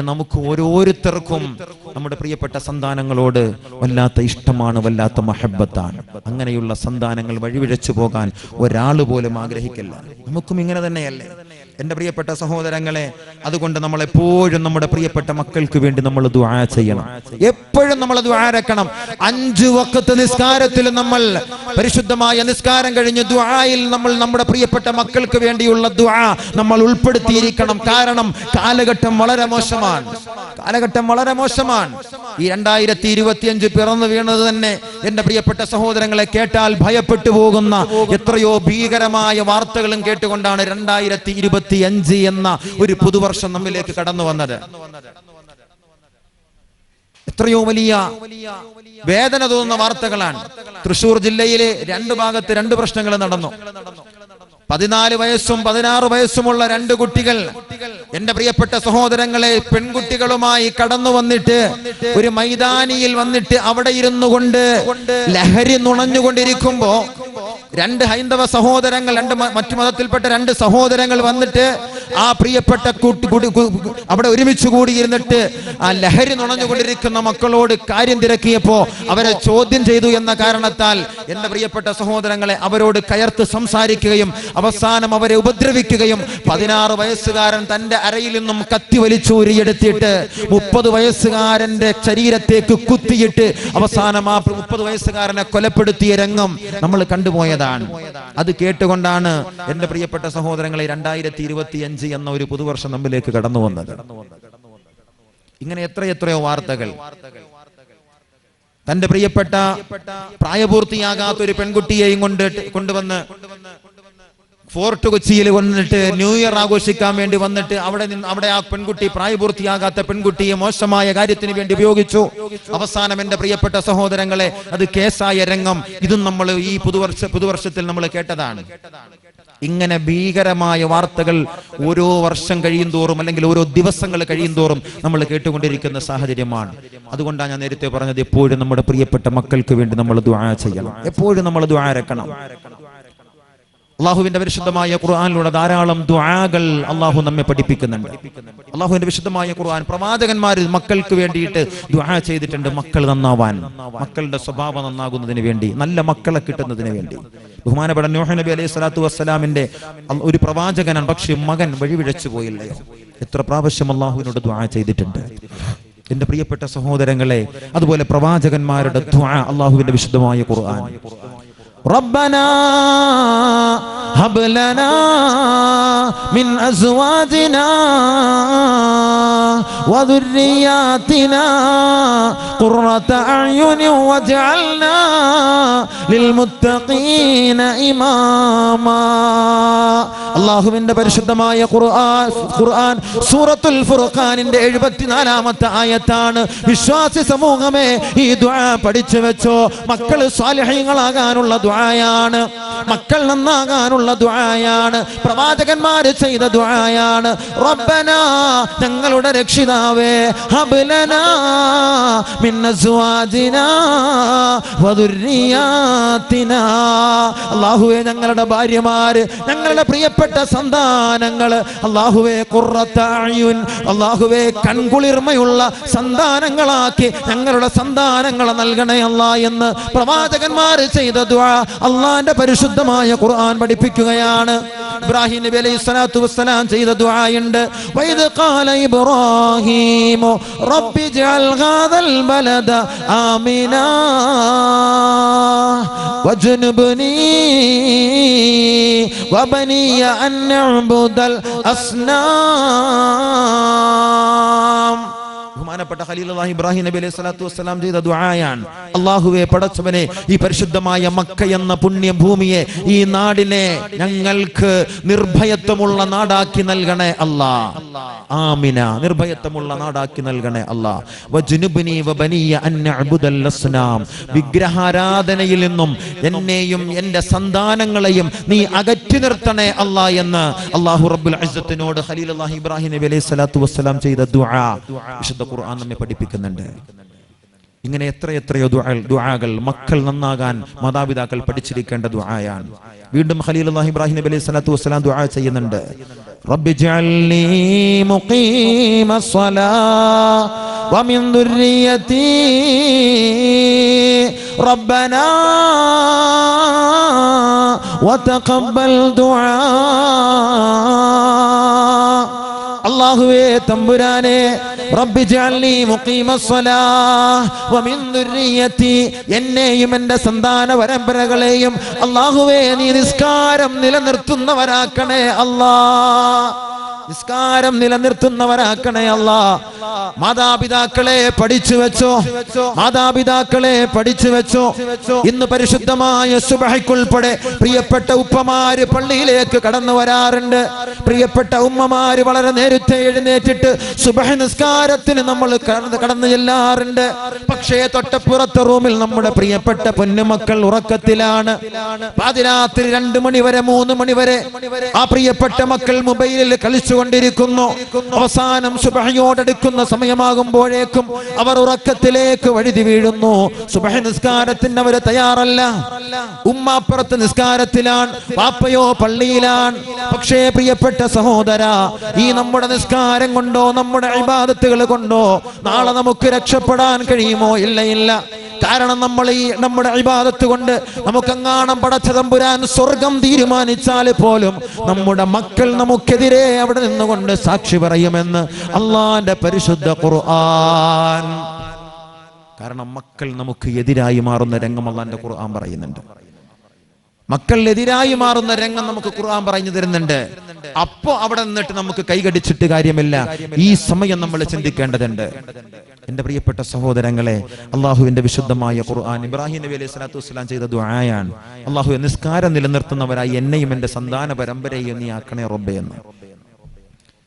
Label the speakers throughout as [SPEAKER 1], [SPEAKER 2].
[SPEAKER 1] നമുക്ക് ഓരോരുത്തർക്കും നമ്മുടെ പ്രിയപ്പെട്ട സന്താനങ്ങളോട് വല്ലാത്ത ഇഷ്ടമാണ് വല്ലാത്ത മഹബത്താണ്. അങ്ങനെയുള്ള സന്താനങ്ങൾ വഴിവിഴച്ചു പോകാൻ ഒരാൾ പോലും ആഗ്രഹിക്കില്ല. നമുക്കും ഇങ്ങനെ തന്നെയല്ലേ? എന്റെ പ്രിയപ്പെട്ട സഹോദരങ്ങളെ അതുകൊണ്ട് നമ്മൾ എപ്പോഴും നമ്മുടെ പ്രിയപ്പെട്ട മക്കൾക്ക് വേണ്ടി നമ്മൾ ദുആ ചെയ്യണം. എപ്പോഴും നമ്മൾ ദുആരക്കണം അഞ്ചു വക്കത്ത് നിസ്കാരത്തിൽ നമ്മൾ പരിശുദ്ധമായ നിസ്കാരം കഴിഞ്ഞ് ദ്വായിൽ നമ്മൾ നമ്മുടെ പ്രിയപ്പെട്ട മക്കൾക്ക് വേണ്ടിയുള്ള ദുആ നമ്മൾ ഉൾപ്പെടുത്തിയിരിക്കണം. കാരണം കാലഘട്ടം വളരെ മോശമാണ്. കാലഘട്ടം വളരെ മോശമാണ്. ഈ രണ്ടായിരത്തി ഇരുപത്തിയഞ്ച് പിറന്നു വീണത് തന്നെ എന്റെ പ്രിയപ്പെട്ട സഹോദരങ്ങളെ കേട്ടാൽ ഭയപ്പെട്ടു പോകുന്ന എത്രയോ ഭീകരമായ വാർത്തകളും കേട്ടുകൊണ്ടാണ് രണ്ടായിരത്തി ഇരുപത്തി അഞ്ച് എന്ന ഒരു പുതുവർഷം നമ്മിലേക്ക് കടന്നു വന്നത്. എത്രയോ വലിയ വേദന തോന്നുന്ന വാർത്തകളാണ്. തൃശൂർ ജില്ലയിലെ രണ്ട് ഭാഗത്ത് രണ്ട് പ്രശ്നങ്ങൾ നടന്നു. പതിനാല് വയസ്സും പതിനാറ് വയസ്സുമുള്ള രണ്ട് കുട്ടികൾ എന്റെ പ്രിയപ്പെട്ട സഹോദരങ്ങളെ പെൺകുട്ടികളുമായി കടന്നു വന്നിട്ട് ഒരു മൈതാനിയിൽ വന്നിട്ട് അവിടെ ഇരുന്നു കൊണ്ട് ലഹരി നുണഞ്ഞുകൊണ്ടിരിക്കുമ്പോ രണ്ട് ഹൈന്ദവ സഹോദരങ്ങൾ രണ്ട് മറ്റു മതത്തിൽപ്പെട്ട രണ്ട് സഹോദരങ്ങൾ വന്നിട്ട് ആ പ്രിയപ്പെട്ട കൂട്ടി കൂടി- അവിടെ ഒരുമിച്ച് കൂടിയിരുന്നിട്ട് ആ ലഹരി നുണഞ്ഞുകൊണ്ടിരിക്കുന്ന മക്കളോട് കാര്യം തിരക്കിയപ്പോ അവരെ ചോദ്യം ചെയ്തു എന്ന കാരണത്താൽ എന്റെ പ്രിയപ്പെട്ട സഹോദരങ്ങളെ അവരോട് കയർത്ത് സംസാരിക്കുകയും അവസാനം അവരെ ഉപദ്രവിക്കുകയും പതിനാറ് വയസ്സുകാരൻ തന്റെ അരയിൽ നിന്നും കത്തി വലിച്ചൂരിയെടുത്തിട്ട് മുപ്പത് വയസ്സുകാരന്റെ ശരീരത്തേക്ക് കുത്തിയിട്ട് അവസാനം ആ മുപ്പത് വയസ്സുകാരനെ കൊലപ്പെടുത്തിയ രംഗം നമ്മൾ കണ്ടുപോയതാണ്. അത് കേട്ടുകൊണ്ടാണ് എന്റെ പ്രിയപ്പെട്ട സഹോദരങ്ങളെ രണ്ടായിരത്തി ഇരുപത്തി അഞ്ച് എന്ന ഒരു പുതുവർഷം നമ്മിലേക്ക് കടന്നു വന്നത്. ഇങ്ങനെ എത്രയെത്രയോ വാർത്തകൾ. തന്റെ പ്രിയപ്പെട്ട പ്രായപൂർത്തിയാകാത്ത ഒരു പെൺകുട്ടിയെയും കൊണ്ട് കൊണ്ടുവന്ന് ഫോർട്ട് കൊച്ചിയിൽ വന്നിട്ട് ന്യൂ ഇയർ ആഘോഷിക്കാൻ വേണ്ടി വന്നിട്ട് അവിടെ നിന്ന് അവിടെ ആ പെൺകുട്ടി പ്രായപൂർത്തിയാകാത്ത പെൺകുട്ടിയെ മോശമായ കാര്യത്തിന് വേണ്ടി ഉപയോഗിച്ചു. അവസാനം എന്റെ പ്രിയപ്പെട്ട സഹോദരങ്ങളെ അത് കേസായ രംഗം. ഇതും നമ്മൾ ഈ പുതുവർഷ പുതുവർഷത്തിൽ നമ്മൾ കേട്ടതാണ്. ഇങ്ങനെ ഭീകരമായ വാർത്തകൾ ഓരോ വർഷം കഴിയും തോറും അല്ലെങ്കിൽ ഓരോ ദിവസങ്ങൾ കഴിയും തോറും നമ്മൾ കേട്ടുകൊണ്ടിരിക്കുന്ന സാഹചര്യമാണ്. അതുകൊണ്ടാണ് ഞാൻ നേരത്തെ പറഞ്ഞത് എപ്പോഴും നമ്മുടെ പ്രിയപ്പെട്ട മക്കൾക്ക് വേണ്ടി നമ്മൾ ദ്വാര ചെയ്യണം. എപ്പോഴും നമ്മൾ ദ്വാരക്കണം അള്ളാഹുവിന്റെ പരിശുദ്ധമായ ഖുർആാനിലൂടെ ധാരാളം ദുആകൾ അള്ളാഹു നമ്മെ പഠിപ്പിക്കുന്നുണ്ട്. അള്ളാഹുവിന്റെ വിശുദ്ധമായ ഖുർആൻ പ്രവാചകന്മാർ മക്കൾക്ക് വേണ്ടിയിട്ട് ദുആ ചെയ്തിട്ടുണ്ട് മക്കൾ നന്നാവാൻ. മക്കളുടെ സ്വഭാവം നന്നാകുന്നതിന് വേണ്ടി നല്ല മക്കളെ കിട്ടുന്നതിന് വേണ്ടി. ബഹുമാനപ്പെട്ട നൂഹ് നബി അലൈഹി സ്വലാത്തു വസ്സലാമിന്റെ ഒരു പ്രവാചകനാണ് പക്ഷെ മകൻ വഴിവിഴച്ചു പോയില്ലയോ? എത്ര പ്രാവശ്യം അള്ളാഹുവിനോട് ദുആ ചെയ്തിട്ടുണ്ട്. എന്റെ പ്രിയപ്പെട്ട സഹോദരങ്ങളെ അതുപോലെ പ്രവാചകന്മാരുടെ ദുആ അള്ളാഹുവിന്റെ വിശുദ്ധമായ ഖുർആൻ. ربنا هب لنا من ازواجنا وذرياتنا قرة اعين واجعلنا للمتقين اماما അള്ളാഹുവിന്റെ പരിശുദ്ധമായ ഖുർആൻ ഖുർആൻ സൂറത്തുൽ ഫുർഖാനിന്റെ എഴുപത്തിനാലാമത്തെ ആയത്താണ് വിശ്വാസി സമൂഹമേ ഈ ദുആ പഠിച്ചു വെച്ചോ മക്കൾ സ്വാലിഹ്യങ്ങളാകാനുള്ള ദുആയാണ്. മക്കൾ നന്നാകാനുള്ള ദുആയാണ്. പ്രവാചകന്മാര് ചെയ്ത ദുആയാണ്. റബ്ബന ഞങ്ങളുടെ രക്ഷിതാവേ ഹബ്ലനാ മിൻ അസ്വാജിനാ വദുർരിയാത്തിനാ അല്ലാഹുവേ ഞങ്ങളുടെ ഭാര്യമാര് ഞങ്ങളുടെ പ്രിയപ്പെട്ട സന്താനങ്ങൾ അല്ലാഹുവേ ഖുർറത്തഅയുൻ അല്ലാഹുവേ കൺകുളിർമയുള്ള സന്താനങ്ങളാക്കി ഞങ്ങളുടെ സന്താനങ്ങളെ നൽകണേ അല്ലാ എന്ന് പ്രവാചകന്മാർ ചെയ്ത ദുആ അള്ളാന്റെ പരിശുദ്ധമായ ഖുർആൻ പഠിപ്പിക്കുകയാണ്. ഇബ്രാഹിം നബി അലൈഹി സ്വലാത്തു വസ്സലാം ചെയ്ത ദുആയുണ്ട്. വൈദ ഖാല ഇബ്രാഹിം റബ്ബി ജഅൽ ഹാദൽ ബലദ ആമിന വജ്നുബ്നി വബനിയ അൻ നഅ്ബുദൽ അസ്നാ. ബഹുമാനപ്പെട്ട ഖലീലുള്ളാഹി ഇബ്രാഹിം നബി അലൈഹി സ്വലാത്തു വസ്സലാം ചെയ്ത ദുആയാണ്. അല്ലാഹുവേ പടച്ചവനെ ഈ പരിശുദ്ധമായ മക്ക എന്ന പുണ്യഭൂമിയെ ഈ നാടിനെ ഞങ്ങൾക്ക് നിർഭയത്വമുള്ള നാടാക്കി നൽകണേ അല്ലാ. ആമിന നിർഭയത്വമുള്ള നാടാക്കി നൽകണേ അല്ലാ. വജ്നുബ്നി വബനിയ അൻ നഅ്ബുദൽ അസ്നാം. വിഗ്രഹാരാധനയിൽ നിന്നും എന്നെയും എന്റെ സന്താനങ്ങളെയും നീ അകറ്റി നിർത്തണേ അല്ലാ എന്ന് അള്ളാഹു റബ്ബുൽ അസ്സത്തിനോട് ഖലീലുള്ളാഹി ഇബ്രാഹിം നബി അലൈഹി സ്വലാത്തു വസ്സലാം ചെയ്ത ദുആ. വിശുദ്ധ ഖുർആൻ നമ്മെ പഠിപ്പിക്കുന്നുണ്ട്. ഇങ്ങനെ എത്ര എത്രയോ ദുആകൾ മക്കൾ നന്നാകാൻ മാതാപിതാക്കൾ പഠിച്ചിരിക്കേണ്ട ദുആയാണ്. വീണ്ടും ഖലീൽ അള്ളാഹി ഇബ്രാഹിം നബി അലൈഹി സ്വലാത്തു വസ്സലാം ദുആ ചെയ്യുന്നുണ്ട്. റബ്ബി ജഅൽനി മുഖീമ സ്വലാ വമിൻ ദുർരിയതി റബ്ബനാ വതഖബ്ബൽ ദുആ. അല്ലാഹുവേ തമ്പുരാനേ റബ്ബി ജഅൽനി മുഖീമസ്സലാഹ് വമിൻ ദുർരിയത്തി എന്നെയും എന്റെ സന്താന പരമ്പരകളെയും അള്ളാഹുവേ നീ നിസ്കാരം നിലനിർത്തുന്നവരാക്കണേ അല്ലാ. നിസ്കാരം നിലനിർത്തുന്നവരാക്കണേ അല്ല. മാതാപിതാക്കളെ പഠിച്ചു വെച്ചോ. മാതാപിതാക്കളെ പഠിച്ചു വെച്ചോ. ഇന്ന് പരിശുദ്ധമായ സുബഹയ്ക്കുൾപ്പെടെ പ്രിയപ്പെട്ട ഉപ്പമാര് പള്ളിയിലേക്ക് കടന്നു വരാറുണ്ട്. പ്രിയപ്പെട്ട ഉമ്മമാര് വളരെ നേരത്തെ എഴുന്നേറ്റിട്ട് സുബഹ നിസ്കാരത്തിന് നമ്മൾ കടന്നു ചെല്ലാറുണ്ട്. പക്ഷേ തൊട്ടപ്പുറത്തെ റൂമിൽ നമ്മുടെ പ്രിയപ്പെട്ട പൊന്നുമക്കൾ ഉറക്കത്തിലാണ്. പാതിരാത്രി രണ്ടു മണിവരെ മൂന്ന് മണിവരെ ആ പ്രിയപ്പെട്ട മക്കൾ മൊബൈലിൽ കളിച്ചുകൊണ്ടിരിക്കുന്നു അവസാനം സുബഹയോടടുക്കുന്ന സമയമാകുമ്പോഴേക്കും അവർ ഉറക്കത്തിലേക്ക് വഴുതി വീഴുന്നു. സുബഹ നിസ്കാരത്തിന് അവർ തയ്യാറല്ല. ഉമ്മാപ്പുറത്ത് നിസ്കാരത്തിലാണ് പാപ്പയോ പള്ളിയിലാണ്. പക്ഷേ പ്രിയപ്പെട്ട സഹോദര ഈ നമ്മുടെ നിസ്കാരം കൊണ്ടോ നമ്മുടെ ഇബാദത്തുകൾ കൊണ്ടോ നാളെ നമുക്ക് രക്ഷപ്പെടാൻ കഴിയുമോ? ഇല്ല ഇല്ല. കാരണം നമ്മൾ ഈ നമ്മുടെ ഇബാദത്ത് കൊണ്ട് നമുക്കെങ്ങാണം പടച്ച തമ്പുരാൻ സ്വർഗം തീരുമാനിച്ചാൽ പോലും നമ്മുടെ മക്കൾ നമുക്കെതിരെ അവിടെ നിന്നുകൊണ്ട് സാക്ഷി പറയുമെന്ന് അള്ളാന്റെ പരിശുദ്ധ ഖുർആൻ. കാരണം മക്കൾ നമുക്ക് എതിരായി മാറുന്ന രംഗം അള്ളാന്റെ ഖുർആൻ പറയുന്നുണ്ട്. മക്കൾ എതിരായി മാറുന്ന രംഗം നമുക്ക് ഖുർആൻ പറഞ്ഞു തരുന്നുണ്ട്. അപ്പോ അവിടെ നിന്നിട്ട് നമുക്ക് കൈകടിച്ചിട്ട് കാര്യമില്ല. ഈ സമയം നമ്മൾ ചിന്തിക്കേണ്ടതുണ്ട്. എന്റെ പ്രിയപ്പെട്ട സഹോദരങ്ങളെ അള്ളാഹുവിന്റെ വിശുദ്ധമായ ഖുർആൻ ഇബ്രാഹിം നബി അലൈഹി സ്വലാത്തു വസ്സലാം ചെയ്ത ദുആയാണ്. അള്ളാഹു നിസ്കാരം നിലനിർത്തുന്നവരായി എന്നെയും എന്റെ സന്താന പരമ്പരയും നീ ആക്കണേ റബ്ബേ എന്ന്.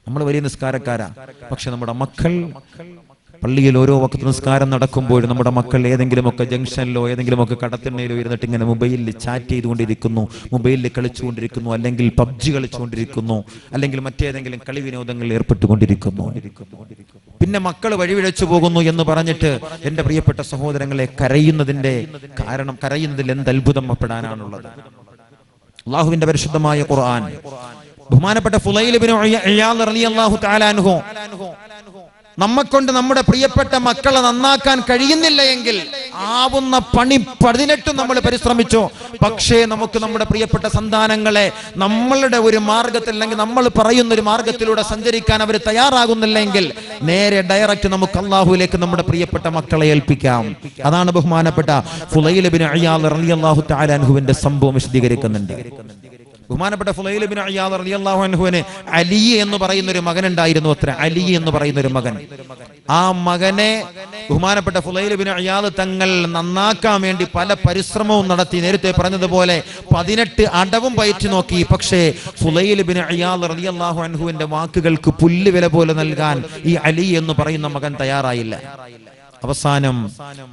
[SPEAKER 1] നമ്മൾ വലിയ നിസ്കാരക്കാരാ. പക്ഷെ നമ്മുടെ മക്കൾ പള്ളിയിൽ ഓരോ വക്കത്ത് നിസ്കാരം നടക്കുമ്പോഴും നമ്മുടെ മക്കൾ ഏതെങ്കിലുമൊക്കെ ജംഗ്ഷനിലോ ഏതെങ്കിലുമൊക്കെ കടത്തിണ്ണയിലോ ഇരുന്നിട്ട് ഇങ്ങനെ മൊബൈലിൽ ചാറ്റ് ചെയ്തുകൊണ്ടിരിക്കുന്നു മൊബൈലിൽ കളിച്ചുകൊണ്ടിരിക്കുന്നു അല്ലെങ്കിൽ പബ്ജി കളിച്ചുകൊണ്ടിരിക്കുന്നു അല്ലെങ്കിൽ മറ്റേതെങ്കിലും കളി വിനോദങ്ങളിൽ ഏർപ്പെട്ടുകൊണ്ടിരിക്കുന്നു. പിന്നെ മക്കൾ വഴിവിഴച്ചു പോകുന്നു എന്ന് പറഞ്ഞിട്ട് എന്റെ പ്രിയപ്പെട്ട സഹോദരങ്ങളെ കരയുന്നതിന്റെ കാരണം കരയുന്നതിൽ എന്ത് അത്ഭുതപ്പെടാനാണുള്ളത് അള്ളാഹുവിന്റെ പരിശുദ്ധമായ ഖുർആൻ. ബഹുമാനപ്പെട്ട ഫുലൈൽ റളിയല്ലാഹു തആല അൻഹു നമ്മക്കൊണ്ട് നമ്മുടെ പ്രിയപ്പെട്ട മക്കളെ നന്നാക്കാൻ കഴിയുന്നില്ല എങ്കിൽ ആവുന്ന പണി പതിനെട്ടും നമ്മൾ പരിശ്രമിച്ചു. പക്ഷേ നമുക്ക് നമ്മുടെ പ്രിയപ്പെട്ട സന്താനങ്ങളെ നമ്മളുടെ ഒരു മാർഗത്തിൽ അല്ലെങ്കിൽ നമ്മൾ പറയുന്ന ഒരു മാർഗത്തിലൂടെ സഞ്ചരിക്കാൻ അവർ തയ്യാറാകുന്നില്ലെങ്കിൽ നേരെ ഡയറക്റ്റ് നമുക്ക് അള്ളാഹുലേക്ക് നമ്മുടെ പ്രിയപ്പെട്ട മക്കളെ ഏൽപ്പിക്കാം. അതാണ് ബഹുമാനപ്പെട്ട ഫുലൈൽ അയ്യാൽ അള്ളാഹു അൻഹുവിന്റെ സംഭവം വിശദീകരിക്കുന്നുണ്ട്. ബഹുമാനപ്പെട്ട ഫുലൈലിബിൻ ബിൻ അയ്യാദ് റളിയല്ലാഹു അൻഹുവിന് അലി എന്ന് പറയുന്ന ഒരു മകൻ ഉണ്ടായിരുന്നു അത്ര. അലി എന്ന് പറയുന്ന ഒരു മകൻ. ആ മകനെ ബഹുമാനപ്പെട്ട ഫുലൈലിബിൻ ബിൻ അയ്യാദ് തങ്ങൾ നന്നാക്കാൻ വേണ്ടി പല പരിശ്രമവും നടത്തി. നേരത്തെ പറഞ്ഞതുപോലെ പതിനെട്ട് അടവും പയറ്റി നോക്കി. പക്ഷേ ഫുലൈലിബിൻ ബിൻ അയ്യാദ് റളിയല്ലാഹു അൻഹുവിന്റെ വാക്കുകൾക്ക് പുല്ല് വില പോലെ നൽകാൻ ഈ അലി എന്ന് പറയുന്ന മകൻ തയ്യാറായില്ല. അവസാനം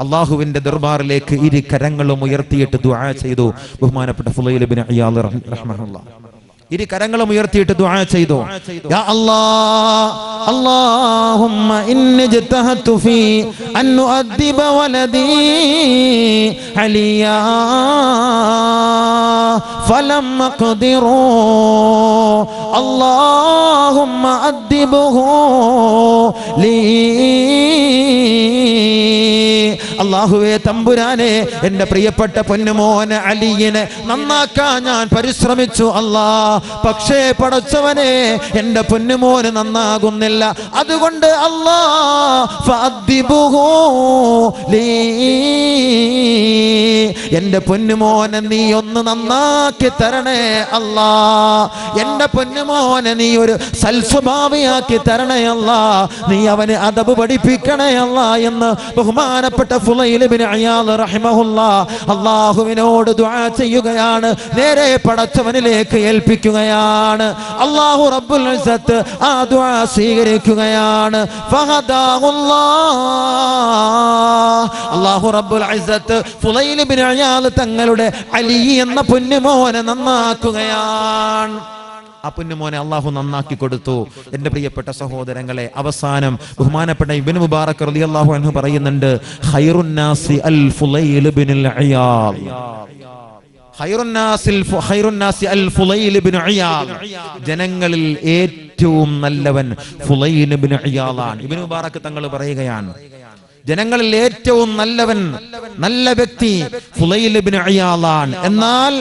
[SPEAKER 1] അള്ളാഹുവിന്റെ ദർബാറിലേക്ക് ഇരു കരങ്ങളും ഉയർത്തിയിട്ട് ദുആ ചെയ്തു ബഹുമാനപ്പെട്ട ഫുലൈൽ ബിൻ അയ്യാദ് റഹ്മഹുല്ലാ. ഇരു കരങ്ങളും ഉയർത്തിയിട്ട് ദുആ ചെയ്തു യാ അല്ലാഹ് اللهم إني اجتهدت في أن نؤدب ولدي عليا فلم أقدر اللهم أدبه لي അള്ളാഹുവേ തമ്പുരാനെ എന്റെ പ്രിയപ്പെട്ട പൊന്നുമോനെ അലിയിനെ നന്നാക്കാൻ ഞാൻ പരിശ്രമിച്ചു അല്ലാ. പക്ഷേ പടച്ചവനെ എന്റെ പൊന്നുമോന് നന്നാകുന്നില്ല. അതുകൊണ്ട് അല്ലാ. എന്റെ പൊന്നുമോനെ നീ ഒന്ന് നന്നാക്കി തരണേ അല്ലാ. എന്റെ പൊന്നുമോനെ നീ ഒരു സൽസ്വഭാവിയാക്കി തരണേ അല്ലാ. നീ അവന് അതബ് പഠിപ്പിക്കണേ അല്ലാ എന്ന് ബഹുമാനപ്പെട്ട അള്ളാഹുവിനോട് ദുആ ചെയ്യുകയാണ്. നേരെ പടച്ചവനിലേക്ക് ഏൽപ്പിക്കുകയാണ്. അള്ളാഹു റബ്ബുൽ ഇസ്സത്ത് ആ ദുആ സ്വീകരിക്കുകയാണ്. അള്ളാഹു റബ്ബുൽ ഇസ്സത്ത് ഫുലൈൽ അയാൽ തങ്ങളുടെ അലി എന്ന പൊന്നുമോനെ നന്നാക്കുകയാണ്. ആ പൊന്നുമോനെ അള്ളാഹു നന്നാക്കി കൊടുത്തു. എന്റെ പ്രിയപ്പെട്ട സഹോദരങ്ങളെ അവസാനം ബഹുമാനപ്പെട്ട ഇബ്നു മുബാറക് റളിയല്ലാഹു അൻഹു പറയുന്നുണ്ട് ഖൈറുൻ നാസി അൽ ഫുലൈൽ ഇബ്നു ഇയാദ്. ജനങ്ങളിൽ ഏറ്റവും നല്ലവൻ ഫുലൈൽ ഇബ്നു ഇയാദാണ് ഇബ്നു മുബാറക് തങ്ങൾ പറയുകയാണ് ജനങ്ങളിൽ ഏറ്റവും നല്ലവൻ നല്ല വ്യക്തി എന്നാൽ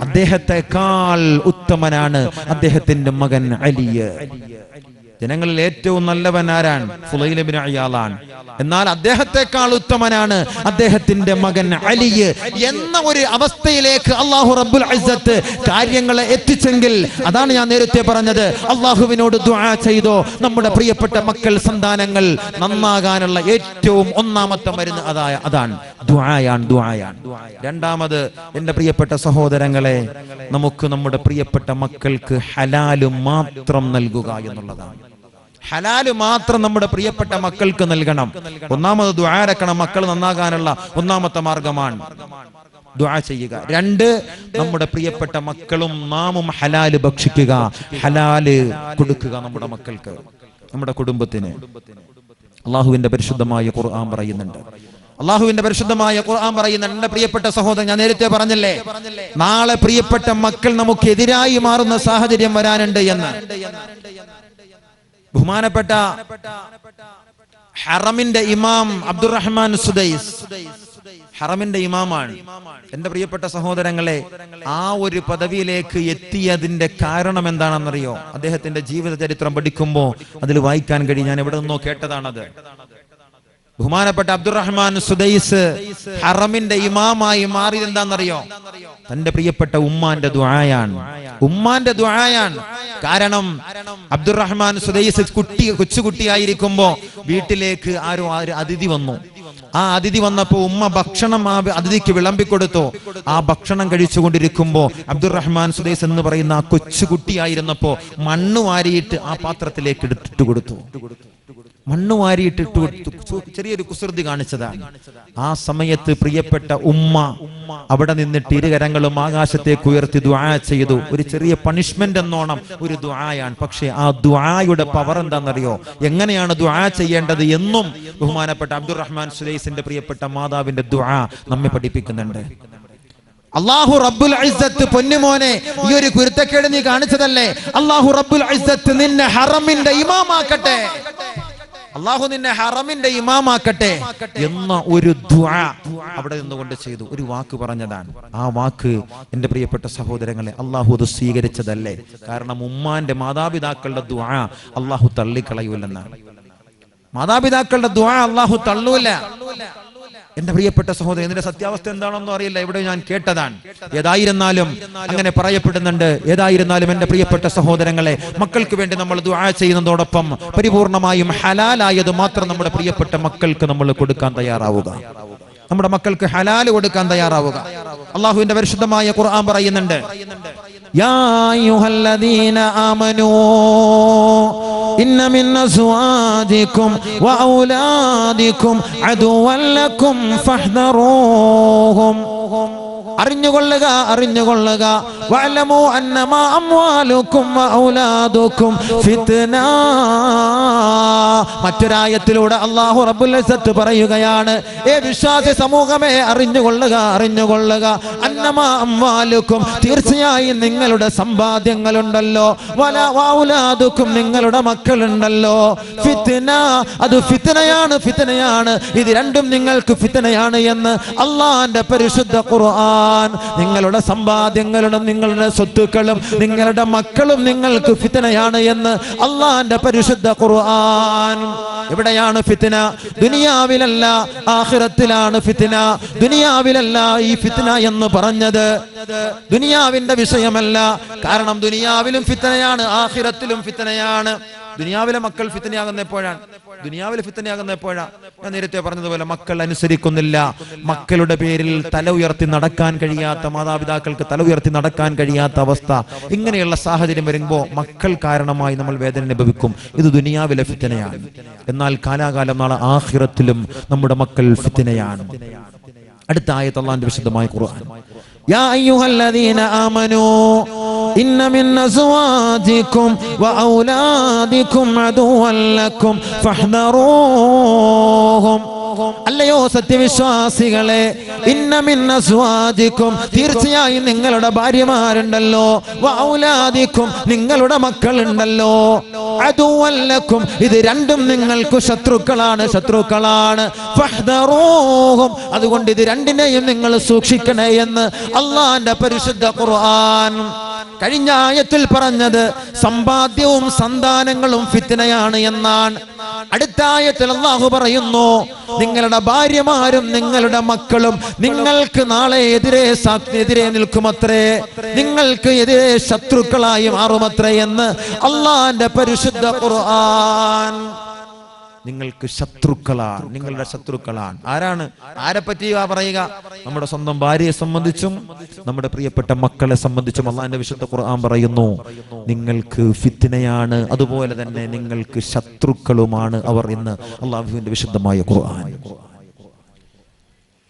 [SPEAKER 1] അദ്ദേഹത്തെക്കാൾ ഉത്തമനാണ് അദ്ദേഹത്തിന്റെ മകൻ അലിയ. ജനങ്ങളിൽ ഏറ്റവും നല്ലവൻ ആരാണ്? ഫുലൈലബിൻ അയാളാണ് എന്നാൽ അദ്ദേഹത്തെക്കാൾ ഉത്തമനാണ് അദ്ദേഹത്തിന്റെ മകൻ അലിയ് എന്ന ഒരു അവസ്ഥയിലേക്ക് അള്ളാഹു റബ്ബുൽ അസത്ത് കാര്യങ്ങളെ എത്തിച്ചെങ്കിൽ അതാണ് ഞാൻ നേരത്തെ പറഞ്ഞത്. അള്ളാഹുവിനോട് ദുആ ചെയ്തോ. നമ്മുടെ പ്രിയപ്പെട്ട മക്കൾ സന്താനങ്ങൾ നന്നാകാനുള്ള ഏറ്റവും ഒന്നാമത്തെ മരുന്ന് അതായ അതാണ്. ദുആയാണ് ദുആയാണ്. രണ്ടാമത് എന്റെ പ്രിയപ്പെട്ട സഹോദരങ്ങളെ നമുക്ക് നമ്മുടെ പ്രിയപ്പെട്ട മക്കൾക്ക് ഹലാലും മാത്രം നൽകുക എന്നുള്ളതാണ്. ഹലാൽ മാത്രം നമ്മുടെ പ്രിയപ്പെട്ട മക്കൾക്ക് നൽകണം. ഒന്നാമത് ദ്വാരക്കണം മക്കൾ നന്നാകാനുള്ള ഒന്നാമത്തെ മാർഗമാണ് ചെയ്യുക. രണ്ട് നമ്മുടെ പ്രിയപ്പെട്ട മക്കളും നാമും ഹലാൽ ഭക്ഷിക്കുക. ഹലാൽ കൊടുക്കുക നമ്മുടെ മക്കൾക്ക് നമ്മുടെ കുടുംബത്തിന്. അള്ളാഹുവിന്റെ പരിശുദ്ധമായ ഖുർആൻ പറയുന്നുണ്ട്. അള്ളാഹുവിന്റെ പരിശുദ്ധമായ ഖുർആൻ പറയുന്ന എന്റെ പ്രിയപ്പെട്ട സഹോദരൻ ഞാൻ നേരത്തെ പറഞ്ഞല്ലേ? നാളെ പ്രിയപ്പെട്ട മക്കൾ നമുക്ക് എതിരായി മാറുന്ന സാഹചര്യം വരാനുണ്ട് എന്ന്. ബഹുമാനപ്പെട്ട ഹറമിന്റെ ഇമാം അബ്ദുറഹ്മാൻ സുദൈസ്. ഹറമിന്റെ ഇമാമാണ്. എന്റെ പ്രിയപ്പെട്ട സഹോദരങ്ങളെ ആ ഒരു പദവിയിലേക്ക് എത്തിയതിന്റെ കാരണം എന്താണെന്നറിയോ? അദ്ദേഹത്തിന്റെ ജീവിത ചരിത്രം പഠിക്കുമ്പോ അതിൽ വായിക്കാൻ കഴിയും. ഞാൻ എവിടെ നിന്നോ കേട്ടതാണത്. ബഹുമാനപ്പെട്ട അബ്ദുറഹ്മാൻ സുദൈസ് ഹറമിന്റെ ഇമാമായി മാറിയത് എന്താണെന്നറിയോ? തന്റെ പ്രിയപ്പെട്ട ഉമ്മാന്റെ ദുആയാണ്. ഉമ്മാന്റെ ദുആയാണ്. കാരണം അബ്ദുറഹ്മാൻ സുദൈസ് കുട്ടി കൊച്ചുകുട്ടിയായിരിക്കുമ്പോ വീട്ടിലേക്ക് ആരോ ആര് അതിഥി വന്നു. ആ അതിഥി വന്നപ്പോ ഉമ്മ ഭക്ഷണം ആ അതിഥിക്ക് വിളമ്പിക്കൊടുത്തു. ആ ഭക്ഷണം കഴിച്ചുകൊണ്ടിരിക്കുമ്പോ അബ്ദുറഹ്മാൻ സുദൈസ് എന്ന് പറയുന്ന ആ കൊച്ചുകുട്ടിയായിരുന്നപ്പോ മണ്ണ് വാരിയിട്ട് ആ പാത്രത്തിലേക്ക് എടുത്തിട്ട് കൊടുത്തു. മണ്ണ് വാരിയിട്ട് ഇട്ട് കൊടുത്തു. ചെറിയൊരു കുസൃതി കാണിച്ചതാണ്. ആ സമയത്ത് പ്രിയപ്പെട്ട ഉമ്മ അവിടെ നിന്നിട്ട് ഇരുകരങ്ങളും ആകാശത്തേക്ക് ഉയർത്തി ദുആ ചെയ്തു. ഒരു ചെറിയ പണിഷ്മെന്റ് എന്നോണം ഒരു ദ്വായാണ് പക്ഷേ ആ ദ്വായുടെ പവർ എന്താണെന്നറിയോ? എങ്ങനെയാണ് ദുആ ചെയ്യേണ്ടത് എന്നും ബഹുമാനപ്പെട്ട അബ്ദുറഹ്മാൻ സുലൈസിന്റെ പ്രിയപ്പെട്ട മാതാവിന്റെ ദ്വാ നമ്മെ പഠിപ്പിക്കുന്നുണ്ട്. അള്ളാഹു റബ്ബുൽ ഇസ്സത്ത് പൊന്നുമോനെ ഈ ഒരു കുരുത്തക്കേട് നീ കാണിച്ചതല്ലേ? അള്ളാഹു റബ്ബുൽ ഇസ്സത്ത് നിന്നെ ഹറമിന്റെ ഇമാമാക്കട്ടെ. അള്ളാഹു നിന്നെ ഹറമിന്റെ ഇമാമാക്കട്ടെ എന്ന ഒരു അവിടെ നിന്നുകൊണ്ട് ചെയ്തു. ഒരു വാക്ക് പറഞ്ഞതാണ്. ആ വാക്ക് എന്റെ പ്രിയപ്പെട്ട സഹോദരങ്ങളെ അള്ളാഹു അത് സ്വീകരിച്ചതല്ലേ? കാരണം ഉമ്മാന്റെ മാതാപിതാക്കളുടെ ദ്വാ അള്ളാഹു തള്ളിക്കളയൂലെന്നാണ്. മാതാപിതാക്കളുടെ ദ്വാ അള്ളാഹു തള്ളൂല. എന്റെ പ്രിയപ്പെട്ട സഹോദരൻ ഇതിന്റെ സത്യാവസ്ഥ എന്താണെന്നോ അറിയില്ല. ഇവിടെ ഞാൻ കേട്ടതാണ്. ഏതായിരുന്നാലും അങ്ങനെ പറയപ്പെടുന്നുണ്ട്. ഏതായിരുന്നാലും എന്റെ പ്രിയപ്പെട്ട സഹോദരങ്ങളെ മക്കൾക്ക് വേണ്ടി നമ്മൾ ദുആ ചെയ്യുന്നതോടൊപ്പം പരിപൂർണമായും ഹലാലായത് മാത്രം നമ്മുടെ പ്രിയപ്പെട്ട മക്കൾക്ക് നമ്മൾ കൊടുക്കാൻ തയ്യാറാവുക. നമ്മുടെ മക്കൾക്ക് ഹലാൽ കൊടുക്കാൻ തയ്യാറാവുക. അള്ളാഹുവിന്റെ പരിശുദ്ധമായ ഖുർആൻ പറയുന്നുണ്ട് യാ അയ്യുഹല്ലദീന ആമനൂ إن من أزواجكم وأولادكم عدوا لكم فاحذروهم അറിഞ്ഞുകൊള്ളുക അറിഞ്ഞുകൊള്ളുക വഅലമു انما اموالكم واولادكم ഫിത്ന മറ്റൊരായത്തിലൂടെ അള്ളാഹു റബ്ബുൽ ഇസ്സത്ത് പറയുകയാണ്. ഏ വിശ്വാസി സമൂഹമേ അറിഞ്ഞുകൊള്ളുക അറിഞ്ഞുകൊള്ളുക. അന്നമാ അംവാലുക്കും തീർച്ചയായും നിങ്ങളുടെ സമ്പാദ്യങ്ങളുണ്ടല്ലോ. വല വാവുലാദുക്കും നിങ്ങളുടെ മക്കളുണ്ടല്ലോ. ഫിത്ന അത് ഫിത്തനയാണ് ഫിത്തനയാണ് ഇത് രണ്ടും നിങ്ങൾക്ക് ഫിത്തനയാണ് എന്ന് അള്ളാന്റെ പരിശുദ്ധ ഖുർആൻ നിങ്ങളുടെ സമ്പാദ്യങ്ങളുടെ നിങ്ങളുടെ സ്വത്തുക്കളും നിങ്ങളുടെ മക്കളും നിങ്ങൾക്ക് ഫിത്തനയാണ് എന്ന് അള്ളാന്റെ പരിശുദ്ധ ഖുർആൻ. എവിടെയാണ് ഫിത്ന ദുനിയാവിലല്ല ആഖിറത്തിലാണ് ഫിത്ന ദുനിയാവിലല്ല ഈ ഫിത്ന എന്ന് പറഞ്ഞത്. ദുനിയാവിന്റെ വിഷയമല്ല. കാരണം ദുനിയാവിലും ഫിത്തനയാണ് ആഖിറത്തിലും ഫിത്തനയാണ്. ദുനിയാവിലെ മക്കൾ ഫിത്തനയാകുന്ന എപ്പോഴാണ്? ദുനിയാവിലെ ഫിത്തനയാകുന്ന എപ്പോഴാണ് ഞാൻ നേരത്തെ പറഞ്ഞതുപോലെ മക്കൾ അനുസരിക്കുന്നില്ല. മക്കളുടെ പേരിൽ തല ഉയർത്തി നടക്കാൻ കഴിയാത്ത മാതാപിതാക്കൾക്ക് തല ഉയർത്തി നടക്കാൻ കഴിയാത്ത അവസ്ഥ. ഇങ്ങനെയുള്ള സാഹചര്യം വരുമ്പോൾ മക്കൾ കാരണമായി നമ്മൾ വേദന അനുഭവിക്കും. ഇത് ദുനിയാവിലെ ഫിത്തനയാണ്. എന്നാൽ കാലാകാലം നാളെ ആഹിറത്തിലും നമ്മുടെ മക്കൾ ഫിത്തനയാണ്. അടുത്ത ആയത്ത് വിശദമായ വിശുദ്ധമായ يا أيها الذين آمنوا إن من أزواجكم وأولادكم عدوا لكم فاحذروهم. അല്ലയോ സത്യവിശ്വാസികളെ ഇന്ന മിന്ന സ്വാദിക്കും തീർച്ചയായും നിങ്ങളുടെ ഭാര്യമാരുണ്ടല്ലോ. വൗലാദിക്കും നിങ്ങളുടെ മക്കളുണ്ടല്ലോ. അതുവല്ലക്കും ഇത് രണ്ടും നിങ്ങൾക്ക് ശത്രുക്കളാണ് ശത്രുക്കളാണ്. അതുകൊണ്ട് ഇത് രണ്ടിനെയും നിങ്ങൾ സൂക്ഷിക്കണേ എന്ന് അള്ളാന്റെ പരിശുദ്ധ ഖുർആൻ കഴിഞ്ഞ ആയത്തിൽ പറഞ്ഞത് സമ്പാദ്യവും സന്താനങ്ങളും ഫിത്തനയാണ് എന്നാണ്. അടുത്ത ആയത്തിൽ അള്ളാഹു പറയുന്നു നിങ്ങളുടെ ഭാര്യമാരും നിങ്ങളുടെ മക്കളും നിങ്ങൾക്ക് നാളെ എതിരെ എതിരെ നിൽക്കുമത്രേ. നിങ്ങൾക്ക് എതിരെ ശത്രുക്കളായി മാറുമത്രേ എന്ന് അള്ളാന്റെ പരിശുദ്ധ ഖുർആൻ നിങ്ങൾക്ക് ശത്രുക്കളാണ് നിങ്ങളുടെ ശത്രുക്കളാണ്. ആരാണ്? ആരെ പറ്റിയാ പറയുക? നമ്മുടെ സ്വന്തം ഭാര്യയെ സംബന്ധിച്ചും നമ്മുടെ പ്രിയപ്പെട്ട മക്കളെ സംബന്ധിച്ചും അള്ളാഹിന്റെ വിശുദ്ധ ഖുർആൻ പറയുന്നു നിങ്ങൾക്ക് ഫിത്തിനയാണ് അതുപോലെ തന്നെ നിങ്ങൾക്ക് ശത്രുക്കളുമാണ് അവർ എന്ന് അള്ളാഹുവിന്റെ വിശുദ്ധമായ ഖുർആൻ.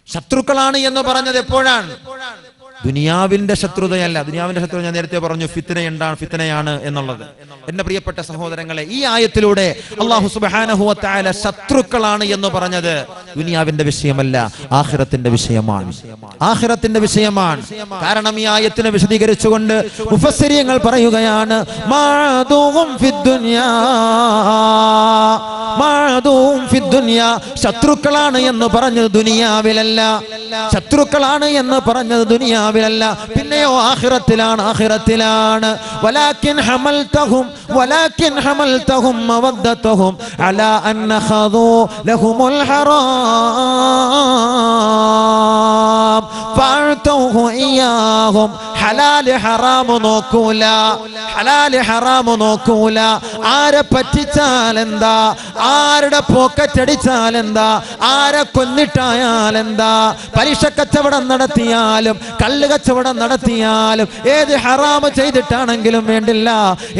[SPEAKER 1] ശത്രുക്കളാണ് എന്ന് പറഞ്ഞത് എപ്പോഴാണ്? ദുനിയാവിന്റെ ശത്രുതയല്ല. ദുനിയാവിന്റെ ശത്രു ഞാൻ നേരത്തെ പറഞ്ഞു ഫിത്തന എന്താണ് ഫിത്തനയാണ് എന്നുള്ളത്. എന്റെ പ്രിയപ്പെട്ട സഹോദരങ്ങളെ ഈ ആയത്തിലൂടെ അള്ളാഹു സുബാനഹുവത്തായ ശത്രുക്കളാണ് എന്ന് പറഞ്ഞത് ദുനിയാവിന്റെ വിഷയമല്ല ആഖിറത്തിന്റെ വിഷയമാണ്. ആഖിറത്തിന്റെ വിഷയമാണ്. കാരണം ഈ ആയത്തിനെ വിശദീകരിച്ചുകൊണ്ട് ഉപസര്യങ്ങൾ പറയുകയാണ്. ശത്രുക്കളാണ് എന്ന് പറഞ്ഞത് ദുനിയാവിലല്ല. ശത്രുക്കളാണ് എന്ന് പറഞ്ഞത് ദുനിയാവിലല്ല പിന്നെയോ ആഹിറത്തിലാണ് ആഹിറത്തിലാണ്. വലാക്കിൻ ഹമൽതഹും വലാക്കിൻ ഹമൽതഹും മവദ്ദതഹും അലാ അന്ന ഖദൂ ലഹുമുൽ ഹറാം. ഫഅതൗഹു ഹലാൽ ഹറാമു നോക്കൂല. ഹലാൽ ഹറാമു നോക്കൂല. ആരെ പറ്റിച്ചാൽ എന്താ ആരുടെ പോക്കറ്റ് അടിച്ചാൽ എന്താ ആരെ കൊന്നിട്ടായാൽ എന്താ പലിശ കച്ചവടം നടത്തിയാലും കള്ള് കച്ചവടം നടത്തിയാലും ഏത് ഹറാമ് ചെയ്തിട്ടാണെങ്കിലും വേണ്ടില്ല.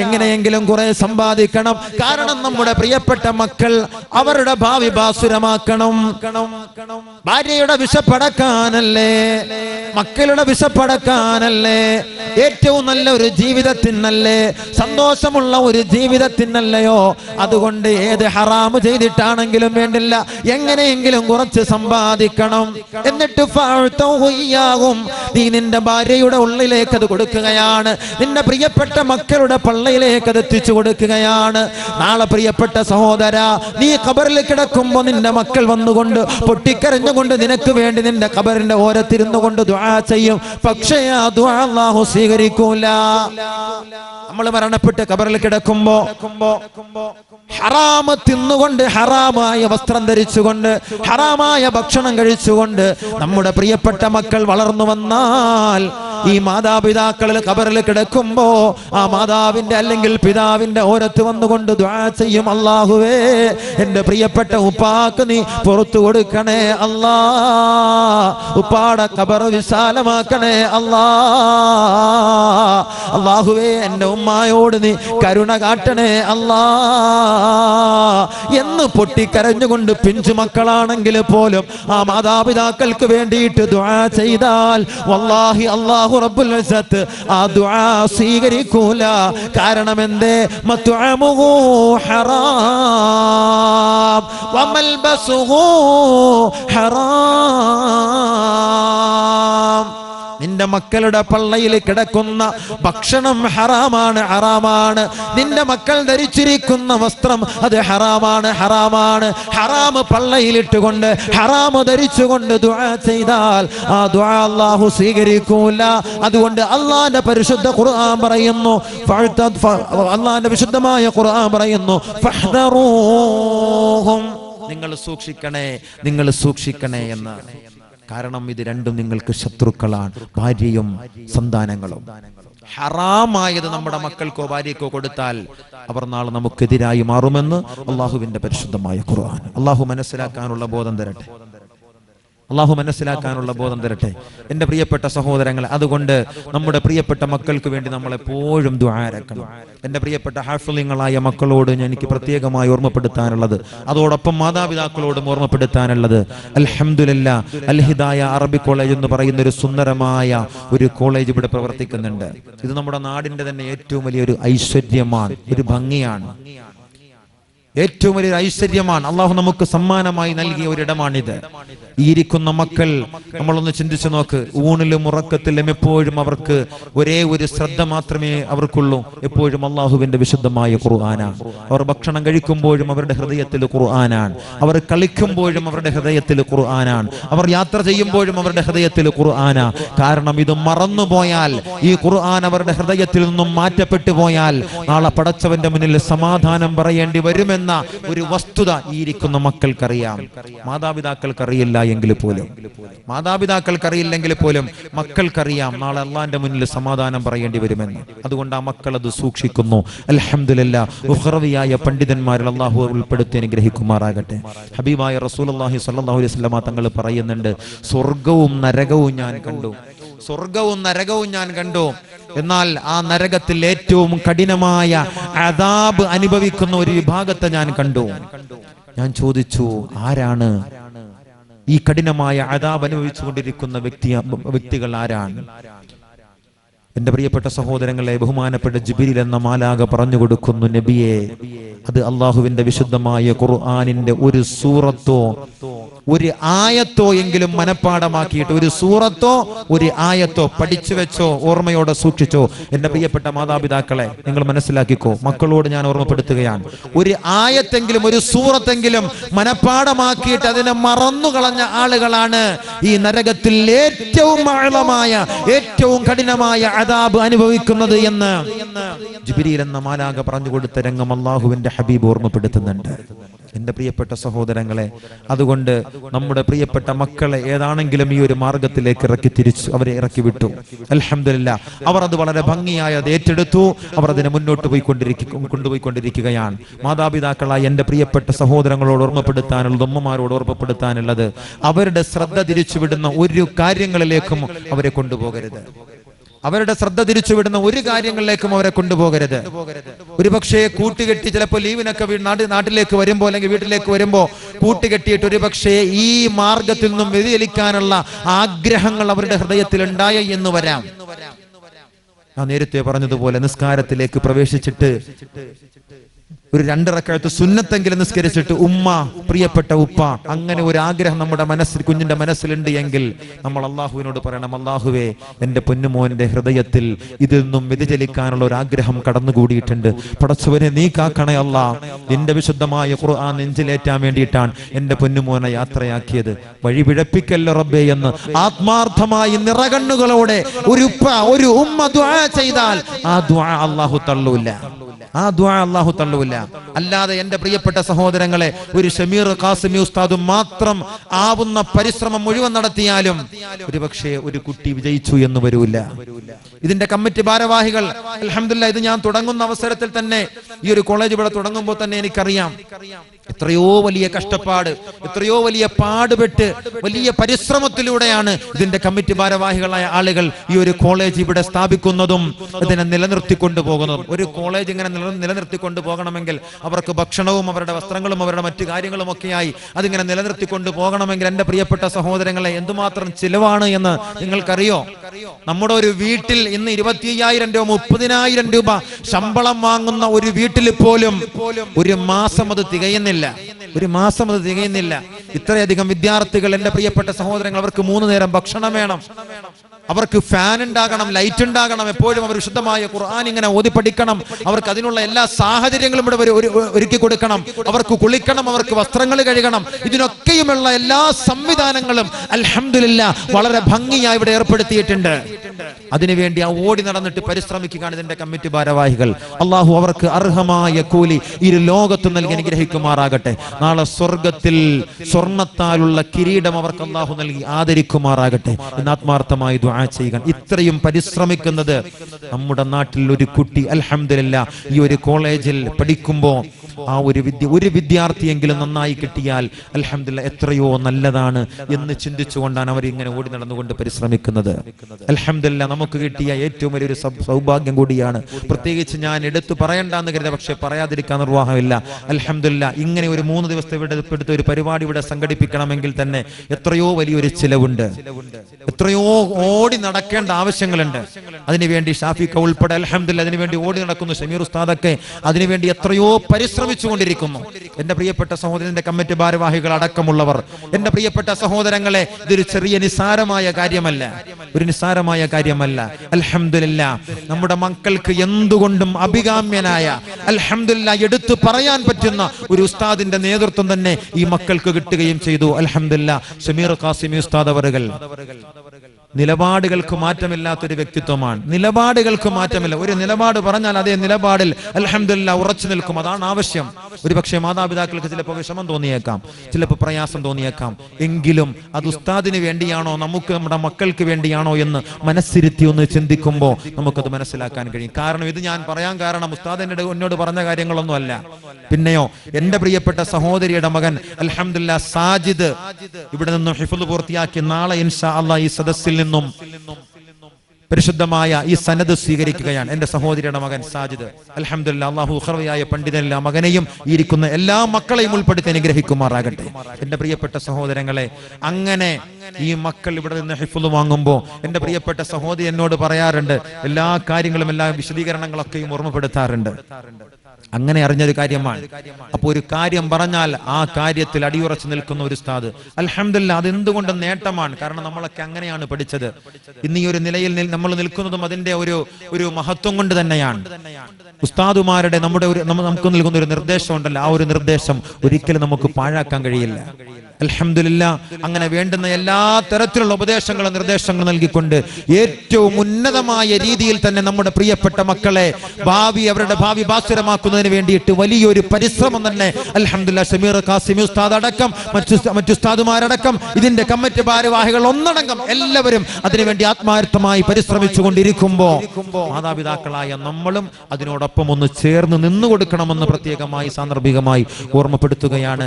[SPEAKER 1] എങ്ങനെയെങ്കിലും കുറെ സമ്പാദിക്കണം. കാരണം നമ്മുടെ പ്രിയപ്പെട്ട മക്കൾ അവരുടെ ഭാവി ബാസുരമാക്കണം. ഭാര്യയുടെ വിശപ്പടക്കാനല്ലേ? മക്കളുടെ വിശപ്പടക്കാനല്ലേ? ഏറ്റവും നല്ല ഒരു ജീവിതത്തിനല്ലേ? സന്തോഷമുള്ള ഒരു ജീവിതത്തിനല്ലയോ? അതുകൊണ്ട് ഏത് ഹറാമ് ചെയ്തിട്ടാണെങ്കിലും വേണ്ടില്ല. എങ്ങനെയെങ്കിലും കുറച്ച് സമ്പാദിക്കണം. എന്നിട്ട്. നീ നിന്റെ ഭാര്യയുടെ ഉള്ളിലേക്ക് അത് കൊടുക്കുകയാണ്. നിന്റെ പ്രിയപ്പെട്ട മക്കളുടെ പള്ളയിലേക്ക് അത് എത്തിച്ചു കൊടുക്കുകയാണ്. നാളെ പ്രിയപ്പെട്ട സഹോദര നീ കബറിൽ കിടക്കുമ്പോ നിന്റെ മക്കൾ വന്നുകൊണ്ട് പൊട്ടിക്കരഞ്ഞുകൊണ്ട് നിനക്ക് വേണ്ടി നിന്റെ കബറിന്റെ ഓരത്തിരുന്നു കൊണ്ട് ദുആ ചെയ്യും. പക്ഷേ ആ ദുആ അല്ലാഹു സ്വീകരിക്കൂല. നമ്മൾ മരണപ്പെട്ട് കബറിൽ കിടക്കുമ്പോ ഹറാമ തിന്നുകൊണ്ട് ഹറാമായ വസ്ത്രം ധരിച്ചുകൊണ്ട് ഹറാമായ ഭക്ഷണം കഴിച്ചുകൊണ്ട് നമ്മുടെ പ്രിയപ്പെട്ട മക്കൾ വളർന്നു വന്നാൽ ഈ മാതാപിതാക്കളിൽ കബറിൽ കിടക്കുമ്പോ ആ മാതാവിന്റെ അല്ലെങ്കിൽ പിതാവിന്റെ ഓരത്ത് വന്നുകൊണ്ട് ദ്വാ ചെയ്യും അള്ളാഹുവേ എന്റെ പ്രിയപ്പെട്ട ഉപ്പാക്ക് നീ പുറത്തു കൊടുക്കണേ അല്ലാ. ഉപ്പാട കബർ വിശാലമാക്കണേ അല്ലാ. അള്ളാഹുവേ എന്റെ ഉമ്മായോട് നീ കരുണ കാട്ടണേ അല്ലാ. എന്ന് പൊട്ടിക്കരഞ്ഞുകൊണ്ട് പിഞ്ചു മക്കളാണെങ്കിൽ പോലും ആ മാതാപിതാക്കൾക്ക് വേണ്ടിയിട്ട് ദുആ ചെയ്താൽ വല്ലാഹി അല്ലാഹു റബ്ബുൽ ഇസ്സത്ത് ആ ദുആ സ്വീകരിക്കൂല. കാരണം എന്തേ മത്അമുഹു ഹറാം. വമൽബസുഹു ഹറാം. നിന്റെ മക്കളുടെ പള്ളയിൽ കിടക്കുന്ന ഭക്ഷണം ഹറാമാണ് ഹറാമാണ്. നിന്റെ മക്കൾ ധരിച്ചിരിക്കുന്ന വസ്ത്രം അത് ഹറാമാണ് ഹറാമാണ്. ഹറാമ് പള്ളയിലിട്ടുകൊണ്ട് ഹറാമ് ധരിച്ചുകൊണ്ട് ദുആ ചെയ്താൽ ആ ദുആ അല്ലാഹു സ്വീകരിക്കൂല. അതുകൊണ്ട് അള്ളാന്റെ പരിശുദ്ധ ഖുർആൻ പറയുന്നു അള്ളാന്റെ വിശുദ്ധമായ ഖുർആൻ പറയുന്നു നിങ്ങൾ സൂക്ഷിക്കണേ നിങ്ങൾ സൂക്ഷിക്കണേ എന്ന് കാരണം ഇത് രണ്ടും നിങ്ങൾക്ക് ശത്രുക്കളാണ് ഭാര്യയും സന്താനങ്ങളും. ഹറാമായത് നമ്മുടെ മക്കൾക്കോ ഭാര്യക്കോ കൊടുത്താൽ അവർ നാളെ നമുക്കെതിരായി മാറുമെന്ന് അള്ളാഹുവിന്റെ പരിശുദ്ധമായ ഖുർആൻ. അള്ളാഹു മനസ്സിലാക്കാനുള്ള ബോധം തരട്ടെ. അള്ളാഹു മനസ്സിലാക്കാനുള്ള ബോധം തരട്ടെ. എന്റെ പ്രിയപ്പെട്ട സഹോദരങ്ങൾ അതുകൊണ്ട് നമ്മുടെ പ്രിയപ്പെട്ട മക്കൾക്ക് വേണ്ടി നമ്മൾ എപ്പോഴും ദ്വാരക്കണം എന്റെ പ്രിയപ്പെട്ട ഹാഫലിങ്ങളായ മക്കളോട് ഞാൻ എനിക്ക് പ്രത്യേകമായി ഓർമ്മപ്പെടുത്താനുള്ളത്. അതോടൊപ്പം മാതാപിതാക്കളോടും ഓർമ്മപ്പെടുത്താനുള്ളത്. അൽഹംദുലില്ല അൽഹിദായ അറബി കോളേജ് എന്ന് പറയുന്ന ഒരു സുന്ദരമായ ഒരു കോളേജ് ഇവിടെ പ്രവർത്തിക്കുന്നുണ്ട്. ഇത് നമ്മുടെ നാടിന്റെ തന്നെ ഏറ്റവും വലിയൊരു ഐശ്വര്യമാണ് ഒരു ഭംഗിയാണ്. ഏറ്റവും വലിയ ഐശ്വര്യമാണ്. അള്ളാഹു നമുക്ക് സമ്മാനമായി നൽകിയ ഒരിടമാണിത്. ഇരിക്കുന്ന മക്കൾ നമ്മളൊന്ന് ചിന്തിച്ചു നോക്ക്. ഊണിലും ഉറക്കത്തിലും എപ്പോഴും അവർക്ക് ഒരേ ഒരു ശ്രദ്ധ മാത്രമേ അവർക്കുള്ളൂ. എപ്പോഴും അള്ളാഹുവിന്റെ വിശുദ്ധമായ ഖുർആനാണ്. അവർ ഭക്ഷണം കഴിക്കുമ്പോഴും അവരുടെ ഹൃദയത്തിൽ ഖുർആനാണ്. അവർ കളിക്കുമ്പോഴും അവരുടെ ഹൃദയത്തിൽ ഖുർആനാണ്. അവർ യാത്ര ചെയ്യുമ്പോഴും അവരുടെ ഹൃദയത്തിൽ ഖുർആനാ കാരണം ഇത് മറന്നുപോയാൽ ഈ ഖുർആൻ അവരുടെ ഹൃദയത്തിൽ നിന്നും മാറ്റപ്പെട്ടു പോയാൽ നാളെ പടച്ചവന്റെ മുന്നിൽ സമാധാനം പറയേണ്ടി വരുമെന്ന ഒരു വസ്തുത ഈ ഇരിക്കുന്ന മക്കൾക്കറിയാം. മാതാപിതാക്കൾക്കറിയില്ല എങ്കിൽ പോലും. മാതാപിതാക്കൾക്കറിയില്ലെങ്കിൽ പോലും മക്കൾക്കറിയാം. നാളെ അള്ളാന്റെ മുന്നിൽ സമാധാനം പറയേണ്ടി വരുമെന്ന്. അതുകൊണ്ട് ആ മക്കൾ അത് സൂക്ഷിക്കുന്നു. അലഹമില്ല ഉഹ്റവിയായ പണ്ഡിതന്മാരിൽ അള്ളാഹു ഉൾപ്പെടുത്തി അനുഗ്രഹിക്കുമാറാകട്ടെ. ഹബീബായ റസൂൽ അള്ളാഹി സല്ലാഹു അലൈഹി സ്വലമ തങ്ങൾ പറയുന്നുണ്ട് സ്വർഗവും നരകവും ഞാൻ കണ്ടു. സ്വർഗവും നരകവും ഞാൻ കണ്ടു. എന്നാൽ ആ നരകത്തിൽ ഏറ്റവും കഠിനമായ അതാബ് അനുഭവിക്കുന്ന ഒരു വിഭാഗത്തെ ഞാൻ കണ്ടു. ഞാൻ ചോദിച്ചു ആരാണ്? ഈ കഠിനമായ അതാബ് അനുഭവിച്ചുകൊണ്ടിരിക്കുന്ന വ്യക്തി വ്യക്തികൾ ആരാണ്? എന്റെ പ്രിയപ്പെട്ട സഹോദരങ്ങളെ ബഹുമാനപ്പെട്ട ജിബിരിൽ എന്ന മാലാക പറഞ്ഞു കൊടുക്കുന്നു നബിയെ. അത് അള്ളാഹുവിന്റെ വിശുദ്ധമായ ഖുർആാനിന്റെ ഒരു സൂറത്തോ ഒരു ആയത്തോ എങ്കിലും മനഃപ്പാടമാക്കിയിട്ട് ഒരു സൂറത്തോ ഒരു ആയത്തോ പഠിച്ചു വെച്ചോ ഓർമ്മയോടെ സൂക്ഷിച്ചോ. എന്റെ പ്രിയപ്പെട്ട മാതാപിതാക്കളെ നിങ്ങൾ മനസ്സിലാക്കിക്കോ മക്കളോട് ഞാൻ ഓർമ്മപ്പെടുത്തുകയാണ്. ഒരു ആയത്തെങ്കിലും ഒരു സൂറത്തെങ്കിലും മനഃപ്പാടമാക്കിയിട്ട് അതിനെ മറന്നു കളഞ്ഞ ആളുകളാണ് ഈ നരകത്തിൽ ഏറ്റവും ആഴമായ ഏറ്റവും കഠിനമായ അതാബ് അനുഭവിക്കുന്നത് എന്ന് ജിബിരിയിൽ എന്ന മാലാക പറഞ്ഞു കൊടുത്ത രംഗം അള്ളാഹുവിന്റെ ഹബീബ് ഓർമ്മപ്പെടുത്തുന്നുണ്ട്. എന്റെ പ്രിയപ്പെട്ട സഹോദരങ്ങളെ അതുകൊണ്ട് നമ്മുടെ പ്രിയപ്പെട്ട മക്കളെ ഏതാണെങ്കിലും ഈ ഒരു മാർഗത്തിലേക്ക് ഇറക്കി തിരിച്ചു അവരെ ഇറക്കി വിട്ടു. അലഹമില്ല അവർ അത് വളരെ ഭംഗിയായി അത് ഏറ്റെടുത്തു. അവർ അതിനെ മുന്നോട്ട് പോയിക്കൊണ്ടിരിക്കും കൊണ്ടുപോയിക്കൊണ്ടിരിക്കുകയാണ്. മാതാപിതാക്കളായി എന്റെ പ്രിയപ്പെട്ട സഹോദരങ്ങളോട് ഓർമ്മപ്പെടുത്താനുള്ളത് ഉമ്മമാരോട് ഓർമ്മപ്പെടുത്താനുള്ളത് അവരുടെ ശ്രദ്ധ തിരിച്ചുവിടുന്ന ഒരു കാര്യങ്ങളിലേക്കും അവരെ കൊണ്ടുപോകരുത്. അവരുടെ ശ്രദ്ധ തിരിച്ചുവിടുന്ന ഒരു കാര്യങ്ങളിലേക്കും അവരെ കൊണ്ടുപോകരുത്. ഒരുപക്ഷെ കൂട്ടുകെട്ടി ചിലപ്പോൾ ലീവിനൊക്കെ നാട് നാട്ടിലേക്ക് വരുമ്പോ അല്ലെങ്കിൽ വീട്ടിലേക്ക് വരുമ്പോ കൂട്ടുകെട്ടിയിട്ട് ഒരുപക്ഷെ ഈ മാർഗത്തിൽ നിന്നും വ്യതിചലിക്കാനുള്ള ആഗ്രഹങ്ങൾ അവരുടെ ഹൃദയത്തിൽ ഉണ്ടായ എന്ന് വരാം. ഞാൻ നേരത്തെ പറഞ്ഞതുപോലെ നിസ്കാരത്തിലേക്ക് പ്രവേശിച്ചിട്ട് ഒരു രണ്ടിറക്കഴത്ത് സുന്നത്തെങ്കിലും നിസ്കരിച്ചിട്ട് ഉമ്മ പ്രിയപ്പെട്ട ഉപ്പ അങ്ങനെ ഒരു ആഗ്രഹം നമ്മുടെ മനസ്സിൽ കുഞ്ഞിന്റെ മനസ്സിലുണ്ട് എങ്കിൽ നമ്മൾ അള്ളാഹുവിനോട് പറയണം അള്ളാഹുവേ എന്റെ പൊന്നുമോന്റെ ഹൃദയത്തിൽ ഇതിൽ നിന്നും വ്യതിചലിക്കാനുള്ള ഒരു ആഗ്രഹം കടന്നുകൂടിയിട്ടുണ്ട്. പടച്ചവനെ നീ കാക്കണേ അല്ല നിന്റെ വിശുദ്ധമായ ആ നെഞ്ചിലേറ്റാൻ വേണ്ടിയിട്ടാണ് എന്റെ പൊന്നുമോനെ യാത്രയാക്കിയത്. വഴി പിഴപ്പിക്കല്ല റബ്ബേ എന്ന് ആത്മാർത്ഥമായി നിറകണ്ണുകളോടെ ഒരു ഉപ്പ ഒരു ഉമ്മ ദുആ ചെയ്താൽ ആ ദുആ അള്ളാഹു തള്ളൂല്ല ആ ദ്വാ അള്ളാഹു തള്ളൂല അല്ലാതെ എന്റെ പ്രിയപ്പെട്ട സഹോദരങ്ങളെ ഒരു ഷമീർ കാസിമി ഉസ്താദും മാത്രം ആവുന്ന പരിശ്രമം മുഴുവൻ നടത്തിയാലും ഒരുപക്ഷെ ഒരു കുട്ടി വിജയിച്ചു എന്ന് വരൂല. ഇതിന്റെ കമ്മിറ്റി ഭാരവാഹികൾ അൽഹംദുലില്ലാ ഇത് ഞാൻ തുടങ്ങുന്ന അവസരത്തിൽ തന്നെ ഈ ഒരു കോളേജ് ഇവിടെ തുടങ്ങുമ്പോൾ തന്നെ എനിക്കറിയാം. എത്രയോ വലിയ കഷ്ടപ്പാട് എത്രയോ വലിയ പാടുപെട്ട് വലിയ പരിശ്രമത്തിലൂടെയാണ് ഇതിന്റെ കമ്മിറ്റി ഭാരവാഹികളായ ആളുകൾ ഈ ഒരു കോളേജ് ഇവിടെ സ്ഥാപിക്കുന്നതും ഇതിനെ നിലനിർത്തിക്കൊണ്ടു പോകുന്നതും ഒരു കോളേജ് ഇങ്ങനെ നില- നിലനിർത്തിക്കൊണ്ടു പോകണമെങ്കിൽ അവർക്ക് ഭക്ഷണവും അവരുടെ വസ്ത്രങ്ങളും അവരുടെ മറ്റു കാര്യങ്ങളും ഒക്കെയായി അതിങ്ങനെ നിലനിർത്തിക്കൊണ്ട് പോകണമെങ്കിൽ എന്റെ പ്രിയപ്പെട്ട സഹോദരങ്ങളെ എന്തുമാത്രം ചിലവാണ് എന്ന് നിങ്ങൾക്കറിയോ? നമ്മുടെ ഒരു വീട്ടിൽ ഇന്ന് ഇരുപത്തി അയ്യായിരം രൂപ മുപ്പതിനായിരം രൂപ ശമ്പളം വാങ്ങുന്ന ഒരു വീട്ടിൽ പോലും ഒരു മാസം അത് തികയുന്നില്ല. ഒരു മാസം അത് തികയുന്നില്ല. ഇത്രയധികം വിദ്യാർത്ഥികൾ എന്റെ പ്രിയപ്പെട്ട സഹോദരങ്ങൾ അവർക്ക് മൂന്ന് നേരം ഭക്ഷണം വേണം. അവർക്ക് ഫാൻ ഉണ്ടാകണം ലൈറ്റ് ഉണ്ടാകണം എപ്പോഴും അവർ വിശുദ്ധമായ ഖുർആൻ ഇങ്ങനെ ഓതി പഠിക്കണം അവർക്ക് അതിനുള്ള എല്ലാ സാഹചര്യങ്ങളും ഇവിടെ ഒരു- ഒരു- ഒരുക്കി കൊടുക്കണം. അവർക്ക് കുളിക്കണം അവർക്ക് വസ്ത്രങ്ങൾ കഴുകണം. ഇതിനൊക്കെയുമുള്ള എല്ലാ സംവിധാനങ്ങളും അലഹമില്ല വളരെ ഭംഗിയായി ഇവിടെ ഏർപ്പെടുത്തിയിട്ടുണ്ട്. അതിനുവേണ്ടി ആ ഓടി നടന്നിട്ട് പരിശ്രമിക്കുകയാണ് ഇതിന്റെ കമ്മിറ്റി ഭാരവാഹികൾ. അള്ളാഹു അവർക്ക് അർഹമായ കൂലി ഇരു ലോകത്ത് നൽകി അനുഗ്രഹിക്കുമാറാകട്ടെ. നാളെ സ്വർഗത്തിൽ സ്വർണത്താലുള്ള കിരീടം അവർക്ക് അള്ളാഹു നൽകി ആദരിക്കുമാറാകട്ടെ. എന്ന് ആത്മാർത്ഥമായി ദുആ ചെയ്യുക. ഇത്രയും പരിശ്രമിക്കുന്നത് നമ്മുടെ നാട്ടിൽ ഒരു കുട്ടി അലഹമില്ല ഈ ഒരു കോളേജിൽ പഠിക്കുമ്പോൾ ആ ഒരു വിദ്യ ഒരു വിദ്യാർത്ഥിയെങ്കിലും നന്നായി കിട്ടിയാൽ അലഹമില്ല എത്രയോ നല്ലതാണ് എന്ന് ചിന്തിച്ചുകൊണ്ടാണ് അവർ ഇങ്ങനെ ഓടി നടന്നുകൊണ്ട് പരിശ്രമിക്കുന്നത്. അലഹമില്ല നമുക്ക് കിട്ടിയ ഏറ്റവും വലിയൊരു സൗഭാഗ്യം കൂടിയാണ്. പ്രത്യേകിച്ച് ഞാൻ എടുത്തു പറയണ്ടെന്ന് കരുത പക്ഷെ പറയാതിരിക്കാൻ നിർവാഹമില്ല. അലഹമില്ല ഇങ്ങനെ ഒരു മൂന്ന് ദിവസത്തെ ഇവിടെ ഒരു പരിപാടി ഇവിടെ സംഘടിപ്പിക്കണമെങ്കിൽ തന്നെ എത്രയോ വലിയൊരു ചിലവുണ്ട്. എത്രയോ ഓടി നടക്കേണ്ട ആവശ്യങ്ങളുണ്ട്. അതിനുവേണ്ടി ഷാഫിക്ക ഉൾപ്പെടെ അലഹമില്ല അതിനുവേണ്ടി ഓടി നടക്കുന്നു ഷമീർ ഉസ്താദൊക്കെ. അതിനുവേണ്ടി എത്രയോ പരിശ്രമിച്ചു കൊണ്ടിരിക്കുന്നു. എന്റെ പ്രിയപ്പെട്ട സഹോദരന്റെ കമ്മിറ്റി ഭാരവാഹികൾ അടക്കമുള്ളവർ എന്റെ പ്രിയപ്പെട്ട സഹോദരങ്ങളെ ഇതൊരു ചെറിയ നിസ്സാരമായ കാര്യമല്ല. ഒരു നിസ്സാരമായ കാര്യമല്ല. അൽഹംദുലില്ലാ നമ്മുടെ മക്കൾക്ക് എന്തുകൊണ്ടും അഭികാമ്യനായ അൽഹംദുലില്ലാ എടുത്തു പറയാൻ പറ്റുന്ന ഒരു ഉസ്താദിന്റെ നേതൃത്വം തന്നെ ഈ മക്കൾക്ക് കിട്ടുകയും ചെയ്തു. അലഹമ്മദില്ല ഷമീർ കാസിമി ഉസ്താദ് അവറുകൾ. നിലപാടുകൾക്ക് മാറ്റമില്ലാത്തൊരു വ്യക്തിത്വമാണ്. നിലപാടുകൾക്ക് മാറ്റമില്ല. ഒരു നിലപാട് പറഞ്ഞാൽ അതേ നിലപാടിൽ അലഹമില്ല ഉറച്ചു നിൽക്കും. അതാണ് ആവശ്യം. ഒരു പക്ഷേ മാതാപിതാക്കൾക്ക് ചിലപ്പോൾ വിഷമം തോന്നിയേക്കാം. ചിലപ്പോൾ പ്രയാസം തോന്നിയേക്കാം. എങ്കിലും അത് ഉസ്താദിന് വേണ്ടിയാണോ നമുക്ക് നമ്മുടെ മക്കൾക്ക് വേണ്ടിയാണോ എന്ന് മനസ്സിരുത്തി ഒന്ന് ചിന്തിക്കുമ്പോൾ നമുക്കത് മനസ്സിലാക്കാൻ കഴിയും. കാരണം ഇത് ഞാൻ പറയാൻ കാരണം ഉസ്താദ് എന്നോട് എന്നോട് പറഞ്ഞ കാര്യങ്ങളൊന്നും അല്ല പിന്നെയോ എന്റെ പ്രിയപ്പെട്ട സഹോദരിയുടെ മകൻ അലഹമില്ല സാജിദ് ഇവിടെ നിന്ന് ഹിഫുൽ പൂർത്തിയാക്കി നാളെ ഇൻഷാ അള്ളാഹ് ഈ സദസ്സിൽ നിന്നും പരിശുദ്ധമായ ഈ സനദ് സ്വീകരിക്കുകയാണ്. എന്റെ സഹോദരിയുടെ മകൻ സാജിദ്. അലഹമുല്ല അള്ളാഹു ഹർവയായ പണ്ഡിതനല്ല മകനെയും ഇരിക്കുന്ന എല്ലാ മക്കളെയും ഉൾപ്പെടുത്തി അനുഗ്രഹിക്കുമാറാകട്ടെ. എന്റെ പ്രിയപ്പെട്ട സഹോദരങ്ങളെ അങ്ങനെ ഈ മക്കൾ ഇവിടെ നിന്ന് ഹിഫുൽ വാങ്ങുമ്പോൾ എന്റെ പ്രിയപ്പെട്ട സഹോദരി എന്നോട് പറയാറുണ്ട് എല്ലാ കാര്യങ്ങളും എല്ലാ വിശദീകരണങ്ങളൊക്കെയും ഓർമ്മപ്പെടുത്താറുണ്ട്. അങ്ങനെ അറിഞ്ഞൊരു കാര്യമാണ്. അപ്പൊ ഒരു കാര്യം പറഞ്ഞാൽ ആ കാര്യത്തിൽ അടിയുറച്ചു നിൽക്കുന്ന ഒരു സ്ഥാത് അലഹമില്ല അതെന്തുകൊണ്ട് നേട്ടമാണ്. കാരണം നമ്മളൊക്കെ അങ്ങനെയാണ് പഠിച്ചത്. ഇന്ന് ഈ ഒരു നിലയിൽ നമ്മൾ നിൽക്കുന്നതും അതിന്റെ ഒരു ഒരു മഹത്വം കൊണ്ട് തന്നെയാണ്. ഉസ്താദുമാരുടെ നമ്മുടെ ഒരു നമുക്ക് നൽകുന്ന ഒരു നിർദ്ദേശം ഉണ്ടല്ലോ ആ ഒരു നിർദ്ദേശം ഒരിക്കലും നമുക്ക് പാഴാക്കാൻ കഴിയില്ല. അലഹമില്ല അങ്ങനെ വേണ്ടുന്ന എല്ലാ തരത്തിലുള്ള ഉപദേശങ്ങളും നിർദ്ദേശങ്ങളും നൽകിക്കൊണ്ട് ഏറ്റവും ഉന്നതമായ രീതിയിൽ തന്നെ നമ്മുടെ പ്രിയപ്പെട്ട മക്കളെ ഭാവി അവരുടെ ഭാവി ഭാസുരമാക്കുന്നതിന് വേണ്ടിയിട്ട് വലിയൊരു പരിശ്രമം തന്നെ അലഹമില്ല ഷമീർ ഖാസിമി ഉസ്താദ് അടക്കം മറ്റു മറ്റു ഉസ്താദുമാരടക്കം ഇതിന്റെ കമ്മിറ്റി ഭാരവാഹികൾ ഒന്നടങ്കം എല്ലാവരും അതിനുവേണ്ടി ആത്മാർത്ഥമായി പരിശ്രമിച്ചു കൊണ്ടിരിക്കുമ്പോ മാതാപിതാക്കളായ നമ്മളും അതിനോടൊപ്പം ഒന്ന് ചേർന്ന് നിന്നു കൊടുക്കണമെന്ന് പ്രത്യേകമായി സാന്ദർഭികമായി ഓർമ്മപ്പെടുത്തുകയാണ്.